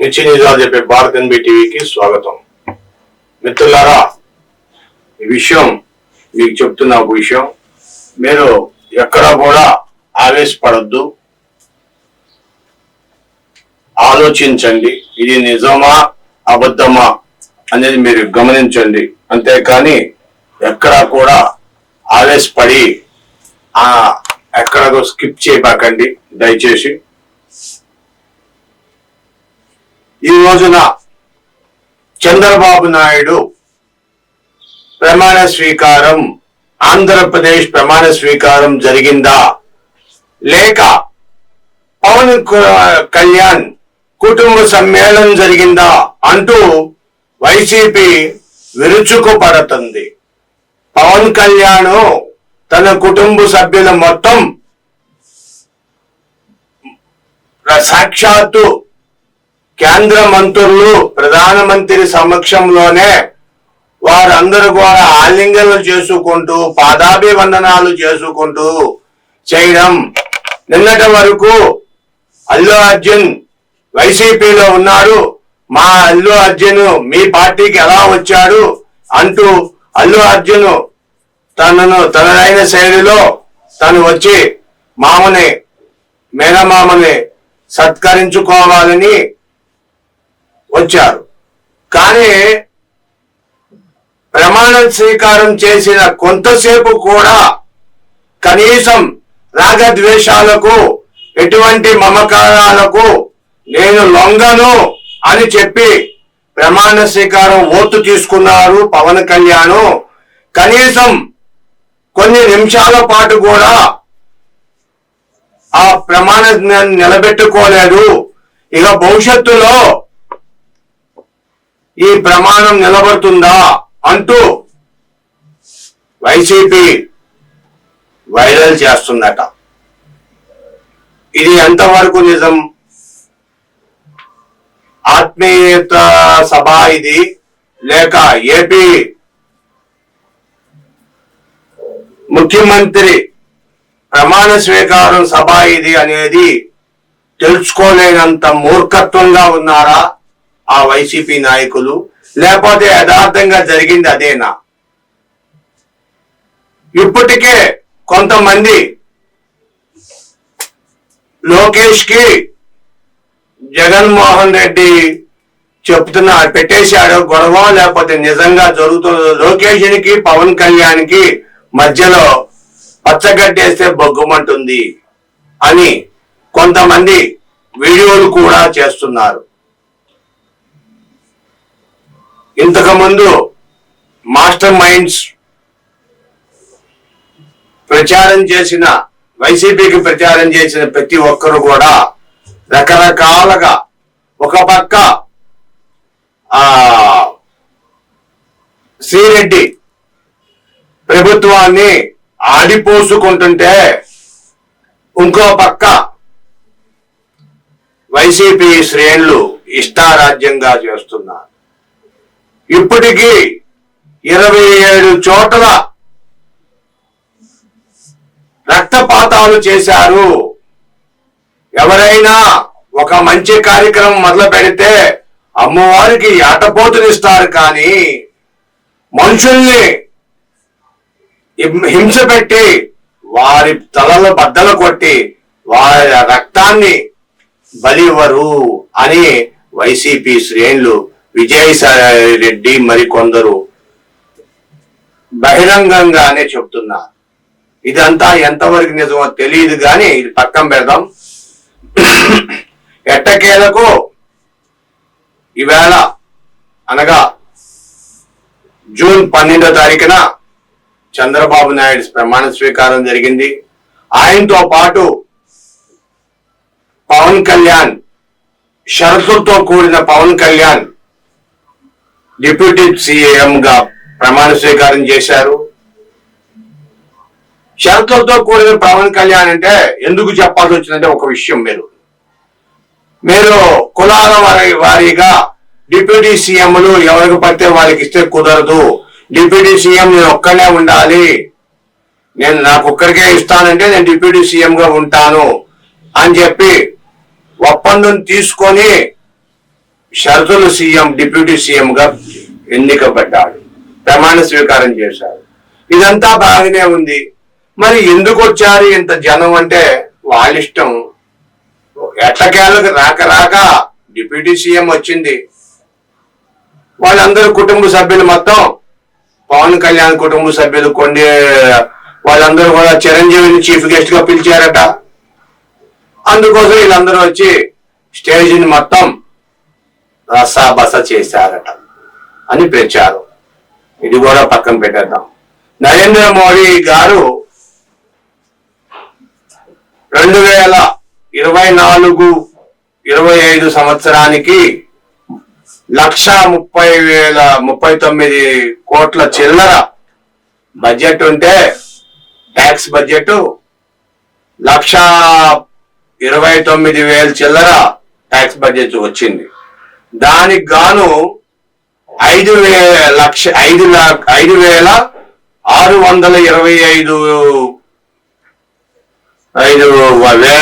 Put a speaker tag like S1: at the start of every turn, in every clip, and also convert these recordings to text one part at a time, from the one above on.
S1: నిత్య నిజాలు చెప్పే భారత్ ఎన్బి టీవీకి స్వాగతం. మిత్రులారా ఈ విషయం మీకు చెప్తున్న ఒక విషయం. మీరు ఎక్కడ కూడా ఆవేశపడద్దు. ఆలోచించండి. ఇది నిజమా అబద్ధమా అనేది మీరు గమనించండి. అంతేకాని ఎక్కడ కూడా ఆవేశపడి ఆ ఎక్కడో స్కిప్ చేయబాకండి. దయచేసి ఈ రోజున చంద్రబాబు నాయుడు ప్రమాణ స్వీకారం ఆంధ్రప్రదేశ్ ప్రమాణ స్వీకారం జరిగిందా? లేక పవన్ కళ్యాణ్ కుటుంబ సమ్మేళనం జరిగిందా అంటూ వైసీపీ విరుచుకుపడుతుంది. పవన్ కళ్యాణ్ తన కుటుంబ సభ్యుల మొత్తం సాక్షాత్తు కేంద్ర మంత్రులు ప్రధానమంత్రి సమక్షంలోనే వారందరూ కూడా ఆలింగనం చేసుకుంటూ పాదాభివందనాలు చేసుకుంటూ చేయడం. నిన్నటి వరకు అల్లు అర్జున్ వైసీపీలో ఉన్నాడు మా అల్లు అర్జున్ మీ పార్టీకి ఎలా వచ్చాడు అంటూ అల్లు అర్జున్ తనను తనదైన శైలిలో తను వచ్చి మామని మేనమామని సత్కరించుకోవాలని వచ్చారు. కానీ ప్రమాణ స్వీకారం చేసిన కొంతసేపు కూడా కనీసం రాగద్వేషాలకు ఎటువంటి మమకారాలకు నేను లొంగను అని చెప్పి ప్రమాణ స్వీకారం ఓటు తీసుకున్నారు పవన్ కళ్యాణ్. కనీసం కొన్ని నిమిషాల పాటు కూడా ఆ ప్రమాణ నిలబెట్టుకోలేదు. ఇక భవిష్యత్తులో ఈ ప్రమాణం నిలబడుతుందా అంటూ వైసీపీ వైరల్ చేస్తుందట. ఇది ఎంతవరకు నిజం? ఆత్మీయత సభ ఇది లేక ఏపీ ముఖ్యమంత్రి ప్రమాణ స్వీకారం సభ ఇది అనేది తెలుసుకోలేనంత మూర్ఖత్వంగా ఉన్నారా? ఆ వైసీపీ నాయకులు లేకపోతే యథార్థంగా జరిగింది అదేనా? ఇప్పటికే కొంతమంది లోకేష్కి జగన్మోహన్ రెడ్డి చెప్తున్నా పెట్టేశాడు గొడవ లేకపోతే నిజంగా జరుగుతుంది లోకేష్కి పవన్ కళ్యాణ్కి మధ్యలో పచ్చగడ్డేస్తే బొగ్గుమంటుంది అని కొంతమంది వీడియోలు కూడా చేస్తున్నారు. ఇంతకుముందు మాస్టర్ మైండ్స్ ప్రచారం చేసిన వైసీపీకి ప్రచారం చేసిన ప్రతి ఒక్కరు కూడా రకరకాలుగా ఒక పక్క ఆ శ్రీరెడ్డి ప్రభుత్వాన్ని ఆడిపోసుకుంటుంటే ఇంకో పక్క వైసీపీ శ్రేణులు ఇష్టారాజ్యంగా చేస్తున్నారు. ఇప్పటికీ ఇరవై ఏడు చోట్ల రక్తపాతాలు చేశారు. ఎవరైనా ఒక మంచి కార్యక్రమం మొదలు పెడితే అమ్మవారికి ఆటపోతునిస్తారు కానీ మనుషుల్ని హింస పెట్టి వారి తలలు బద్దలు కొట్టి వారి రక్తాన్ని బలివ్వరు అని వైసీపీ శ్రేణులు విజయసాయి రెడ్డి మరికొందరు బహిరంగంగానే చెప్తున్నారు. ఇదంతా ఎంతవరకు నిజమో తెలియదు కానీ ఇది పక్కన పెడదాం. ఎట్టకేలకు ఈవేళ అనగా జూన్ పన్నెండో తారీఖున చంద్రబాబు నాయుడు ప్రమాణ స్వీకారం జరిగింది. ఆయనతో పాటు పవన్ కళ్యాణ్ షరతులతో కూడిన పవన్ కళ్యాణ్ డిప్యూటీ సీఎం గా ప్రమాణ స్వీకారం చేశారు. షరతులతో కూడిన పవన్ కళ్యాణ్ అంటే ఎందుకు చెప్పాల్సి వచ్చిందంటే ఒక విషయం మీరు. మీరు కులాల వారి వారీగా డిప్యూటీ సీఎంలు ఎవరికి పడితే వాళ్ళకి ఇస్తే కుదరదు. డిప్యూటీ సీఎం నేను ఒక్కనే ఉండాలి. నేను నాకు ఒక్కరికే ఇస్తానంటే నేను డిప్యూటీ సీఎంగా ఉంటాను అని చెప్పి ఒప్పందం తీసుకొని షరతులు సీఎం డిప్యూటీ సీఎం గా ఎన్నికబడ్డాడు. ప్రమాణ స్వీకారం చేశారు. ఇదంతా బాగానే ఉంది. మరి ఎందుకు వచ్చారు ఇంత జనం అంటే వాళ్ళ ఇష్టం. ఎట్టకేళ్ళకి రాక రాక డిప్యూటీ సీఎం వచ్చింది. వాళ్ళందరూ కుటుంబ సభ్యులు మొత్తం పవన్ కళ్యాణ్ కుటుంబ సభ్యులు కొన్ని వాళ్ళందరూ కూడా చిరంజీవిని చీఫ్ గెస్ట్గా పిలిచారట. అందుకోసం వీళ్ళందరూ వచ్చి స్టేజిని మొత్తం రసాబస చేశారట అని ప్రచారం. ఇది కూడా పక్కన పెట్టేద్దాం. నరేంద్ర మోడీ గారు రెండు వేల ఇరవై నాలుగు ఇరవై ఐదు సంవత్సరానికి లక్ష ముప్పై వేల ముప్పై తొమ్మిది కోట్ల చిల్లర బడ్జెట్ ఉంటే ట్యాక్స్ బడ్జెట్ లక్ష ఇరవై తొమ్మిది వేల చిల్లర ట్యాక్స్ బడ్జెట్ వచ్చింది. దానికి గాను ఐదు వే లక్ష ఐదు ఐదు వేల ఆరు వందల ఇరవై ఐదు ఐదు వ- వే-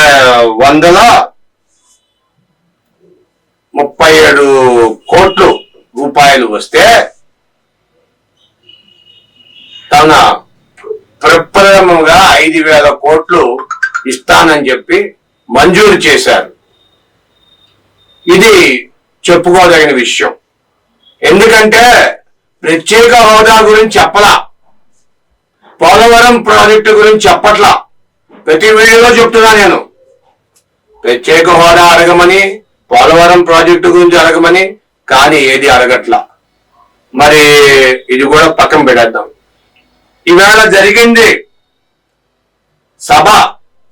S1: వందల ముప్పై ఏడు కోట్లు రూపాయలు వస్తే తన ప్రప్రథమంగా ఐదు వేల కోట్లు ఇస్తానని చెప్పి మంజూరు చేశారు. ఇది చెప్పుకోదగిన విషయం. ఎందుకంటే ప్రత్యేక హోదా గురించి చెప్పలా. పోలవరం ప్రాజెక్టు గురించి చెప్పట్లా. ప్రతి వీడియోలో చెప్తున్నా నేను. ప్రత్యేక హోదా అడగమని పోలవరం ప్రాజెక్టు గురించి అడగమని కానీ ఏది అడగట్లా. మరి ఇది కూడా పక్కన పెడేద్దాం ఈవేళ జరిగింది సభ.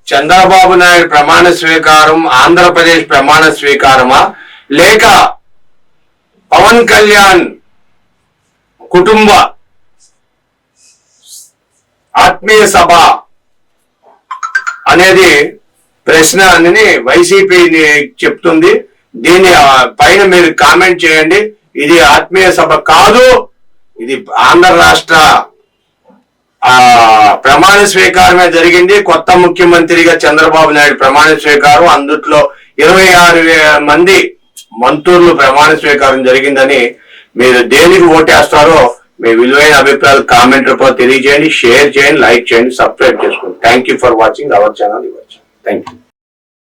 S1: చంద్రబాబు నాయుడు ప్రమాణ స్వీకారం ఆంధ్రప్రదేశ్ ప్రమాణ స్వీకారమా? లేక పవన్ కళ్యాణ్ కుటుంబ ఆత్మీయ సభ అనేది ప్రశ్న అని వైసీపీ చెప్తుంది. దీని పైన మీరు కామెంట్ చేయండి. ఇది ఆత్మీయ సభ కాదు ఇది ఆంధ్ర రాష్ట్ర ఆ ప్రమాణ స్వీకారమే జరిగింది. కొత్త ముఖ్యమంత్రిగా చంద్రబాబు నాయుడు ప్రమాణ స్వీకారం. అందుట్లో ఇరవై ఆరు మంది మంత్రులు ప్రమాణ స్వీకారం జరిగిందని మీరు దేనికి ఓటేస్తారో మీ విలువైన అభిప్రాయాలు కామెంట్ రూపంలో తెలియజేయండి షేర్ చేయండి లైక్ చేయండి సబ్స్క్రైబ్ చేసుకోండి. Thank you for watching our channel ఇవ్వచ్చు థ్యాంక్ యూ